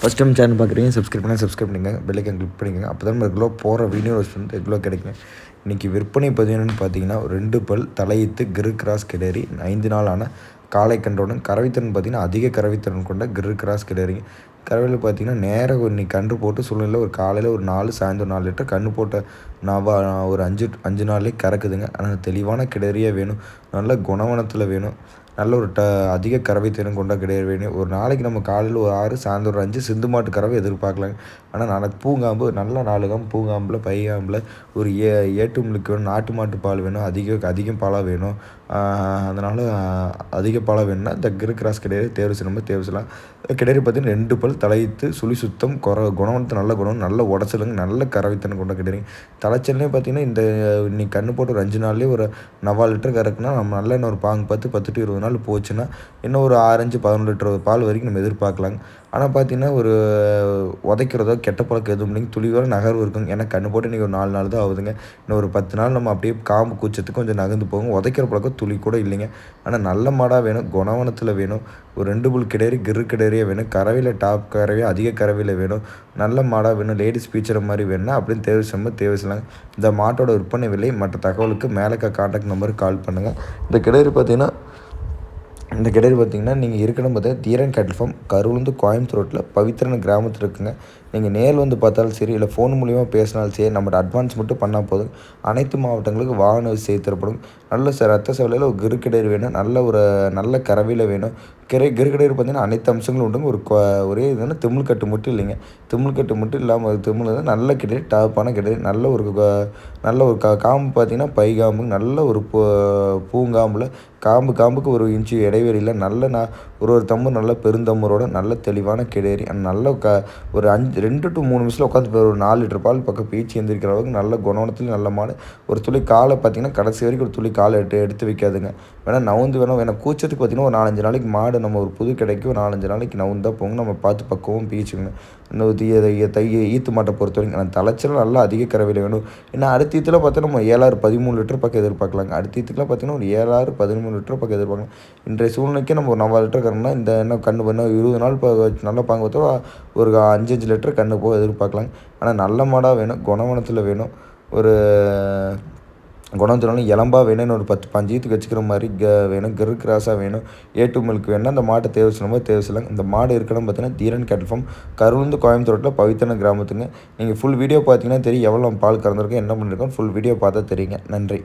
First time channel பார்க்குறீங்க subscribe பண்ணால் subscribe பண்ணுங்கள் பெல்லைக்கன் கிளிக் பண்ணிக்கோங்க. அப்போ தான் ரெகுலோ போகிற வீடியோஸ் வந்து ரெகுலோ கிடைக்கும் இன்றைக்கி விற்பனை பதினொன்று பார்த்தீங்கன்னா ரெண்டு பல் தலையித்து கிரு கிராஸ் கிடேரி ஐந்து நாளான காலை கன்றவுடன் கறவைத்திறன் பார்த்திங்கன்னா அதிக கறவைத்திறன் கொண்ட கிரு கிராஸ் கிடேரி கறவையில் பார்த்தீங்கன்னா நேராக இன்னைக்கு கன்று போட்டு சூழ்நிலையில் ஒரு காலையில் ஒரு நாலு சாயந்தரம் நாலு லிட்டர் கன்று போட்ட நவா ஒரு அஞ்சு அஞ்சு நாள்லேயே கறக்குதுங்க. ஆனால் தெளிவான கிடரியாக வேணும். நல்ல குணவனத்தில் வேணும். நல்ல ஒரு ட அதிக கறவை திறன் கொண்ட கிடையாது வேணும் ஒரு நாளைக்கு நம்ம காலையில் ஒரு ஆறு சாயந்தரம் ஒரு அஞ்சு சிந்து மாட்டு கறவை எதிர்பார்க்கலாங்க ஆனால் நாளைக்கு பூங்காம்பு நல்ல நாலு காம்பு பூங்காம்பில் பைகாம்பில் ஒரு ஏ ஏட்டு முழுக்கு வேணும் நாட்டு மாட்டு பால் வேணும் அதிக அதிகம் பாலாக வேணும். அதனால் அதிக பாலாக வேணும்னா இந்த கிரு கிராஸ் கிடையாது தேர்வு செய்யணும் தேர்வு செய்யலாம் கிடரி பார்த்தீங்கன்னா ரெண்டு பல் தலைத்து சுழி சுத்தம் குற குணவனத்து நல்ல குணம் நல்ல உடச்சலுங்க நல்ல கறவைத்தனம் கொண்ட கிடையாது தலைச்சல்லே பார்த்தீங்கன்னா இந்த இன்னைக்கு கண்ணு போட்டு ஒரு அஞ்சு நாள்லேயே ஒரு நவால் லிட்டர் கறக்குன்னா நம்ம நல்ல இன்னொரு பாங்கு பார்த்து பத்து டு இருபது நாள் போச்சுன்னா இன்னும் ஒரு ஆரஞ்சு பதினொன்று லிட்டர் பால் வரைக்கும் நம்ம எதிர்பார்க்கலாங்க. ஆனால் பார்த்தீங்கன்னா ஒரு உதைக்கிறதோ கெட்ட பழக்கம் எதுவும் இல்லைங்க. துளிவர நகர்வு இருக்குங்க. ஏன்னா கண்ணு போட்டு இன்றைக்கி ஒரு நாலு நாள் தான் ஆகுதுங்க. இன்னும் ஒரு பத்து நாள் நம்ம அப்படியே காம்பு கூச்சத்துக்கு கொஞ்சம் நகர்ந்து போகும் உதைக்கிற பழக்கம் துளி கூட இல்லைங்க. ஆனால் நல்ல மாடாக வேணும். குணவனத்தில் வேணும். ஒரு ரெண்டு புல் கிடேரி கிரு கிடேரியாக வேணும். கறவையில் டாப் கறவை அதிக கறவையில் வேணும். நல்ல மாடாக வேணும். லேடிஸ் ஃபீச்சர் மாதிரி வேணும்னா அப்படின்னு தேவை செய்யும்போது தேவை செய்யலாம் இந்த மாட்டோட விற்பனை விலை மற்ற தகவலுக்கு மேலே காண்டாக்ட் நம்பருக்கு கால் பண்ணுங்கள் இந்த கிடேரி பார்த்தீங்கன்னா இந்த கிடையாது பார்த்தீங்கன்னா நீங்கள் இருக்கணும் பார்த்தீங்கன்னா தீரன் கேட்டில் ஃபார்ம் கருவுலேருந்து கோயம்புத்தூர் ரோட்டில் பவித்திரன் கிராமத்தில் இருக்குங்க. நீங்கள் நேரில் வந்து பார்த்தாலும் சரி இல்லை ஃபோன் மூலிமா பேசினாலும் சரி நம்மகிட்ட அட்வான்ஸ் மட்டும் பண்ணால் போதும். அனைத்து மாவட்டங்களுக்கு வாகன வசதி தரப்படும் நல்ல சார் ரத்த சவலையில் ஒரு கிருக்கிடையர் வேணும். நல்ல ஒரு நல்ல கறவையில் வேணும். கிரை கிருக்கிடையர் பார்த்திங்கன்னா அனைத்து அம்சங்களும் உண்டு. ஒரு ஒரே இதுனா திமிழ் கட்டு மட்டும் இல்லைங்க. திமிழ் கட்டு மட்டும் இல்லாமல் திமிழ் நல்ல கிடையாது டாப்பான கிடையாது நல்ல ஒரு நல்ல ஒரு கா காம்பு பார்த்திங்கன்னா பை காம்பு நல்ல ஒரு பூ பூங்காம்பில் காம்பு காம்புக்கு ஒரு இன்ச்சு இடைவெளியில் நல்ல நான் ஒரு ஒரு தம்பு நல்ல பெருந்தம்பரோட நல்ல தெளிவான கிடேரி. நல்ல க ஒரு அஞ்சு ரெண்டு டு மூணு நிமிஷத்தில் உட்காந்து ஒரு நாலு லிட்டர் பால் பக்கம் பீச்சு எந்திரிக்கிற அளவுக்கு நல்ல குணவனத்தில் நல்ல மாடு. ஒரு துளி காலை பார்த்தீங்கன்னா கடைசி வரைக்கும் ஒரு துளி காலை எடுத்து எடுத்து வைக்காதுங்க. வேணால் நவுந்து வேணும் வேணால் கூச்சத்துக்கு பார்த்தீங்கன்னா ஒரு நாலஞ்சு நாளைக்கு மாடு நம்ம ஒரு புது கிடைக்கும் ஒரு நாலஞ்சு நாளைக்கு நவுந்தா போங்க. நம்ம பார்த்து பக்குவம் பீச்சுங்க இன்னும் தீய தை ஈத்து மாட்டை பொறுத்த வரைக்கும் அந்த தலைச்சல் நல்லா அதிக கறவையில் வேணும். ஏன்னா அடுத்த ஈத்தில் பார்த்தா நம்ம ஏழாறு பதிமூணு லிட்டர் பக்கம் எதிர்பார்க்கலாங்க. அடுத்த ஈத்துக்குலாம் பார்த்தீங்கன்னா ஒரு ஏழாறு பதிமூணு லிட்டர் பக்கம் எதிர்பார்க்கலாம். இன்றைய சூழ்நிலைக்கு நம்ம ஒரு நாலு லிட்டர் கறனா இந்த என்ன கண்ணு பண்ண இருபது நாள் நல்லா பாங்க பார்த்தா ஒரு அஞ்சு அஞ்சு லிட்டர் கண்ணு போக எதிர்பார்க்கலாம். ஆனால் நல்ல மாடாக வேணும் குணவனத்தில் வேணும். ஒரு குணத்தினாலும் இளம்பாக வேணும்னு ஒரு பத்து பஞ்சீத்துக்கு வச்சுக்கிற மாதிரி க வேணும். கிரு கிராஸாக வேணும். ஏட்டு மில்க் வேணும் அந்த மாட்டை தேவை சொல்லும்போது தேவை செய்யலாம் இந்த மாடு இருக்கணும் பார்த்தீங்கன்னா தீரன் கேட்டல்ஃபார்ம் ஃபார்ம் கோயம்புத்தூரில் பவித்தன கிராமத்துங்க. நீங்கள் ஃபுல் வீடியோ பார்த்தீங்கன்னா தெரியும் எவ்வளோ பால் கறந்துருக்கோம் என்ன பண்ணியிருக்கோம் ஃபுல் வீடியோ பார்த்தா தெரியுங்க. நன்றி.